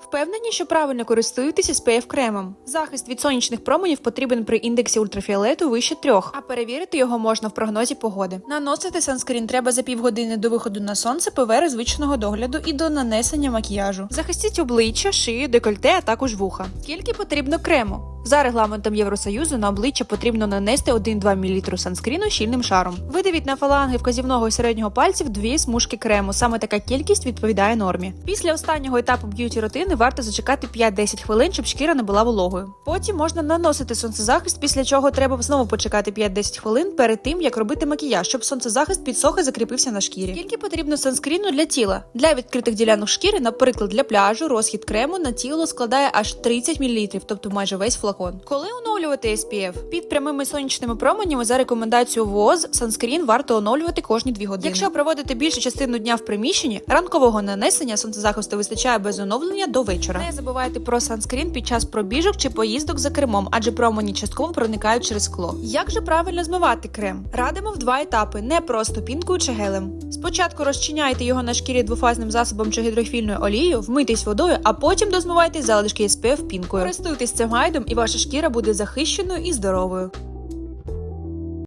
Впевнені, що правильно користуєтеся SPF кремом. Захист від сонячних променів потрібен при індексі ультрафіолету вище трьох, а перевірити його можна в прогнозі погоди. Наносити санскрін треба за півгодини до виходу на сонце поверх звичного догляду і до нанесення макіяжу. Захистіть обличчя, шию, декольте, а також вуха. Скільки потрібно крему? За регламентом Євросоюзу на обличчя потрібно нанести 1-2 мл санскріну щільним шаром. Видавіть на фаланги вказівного і середнього пальців дві смужки крему. Саме така кількість відповідає нормі. Після останнього етапу б'юті рутини варто зачекати 5-10 хвилин, щоб шкіра не була вологою. Потім можна наносити сонцезахист, після чого треба знову почекати 5-10 хвилин перед тим, як робити макіяж, щоб сонцезахист підсох і закріпився на шкірі. Скільки потрібно санскріну для тіла? Для відкритих ділянок шкіри, наприклад, для пляжу, розхід крему на тіло складає аж 30 мл, тобто майже весь флакон. Коли оновлювати SPF? Під прямими сонячними променями за рекомендацією ВООЗ санскрін варто оновлювати кожні 2 години. Якщо проводити більшу частину дня в приміщенні, ранкового нанесення сонцезахисту вистачає без оновлення до вечора. Не забувайте про санскрін під час пробіжок чи поїздок за кермом, адже промені частково проникають через скло. Як же правильно змивати крем? Радимо в два етапи, не просто пінкою чи гелем. Спочатку розчиняйте його на шкірі двофазним засобом чи гідрофільною олією, вмийтесь водою, а потім дозмивайте залишки SPF пінкою. Користуйтесь цим гайдом, і ваша шкіра буде захищеною і здоровою.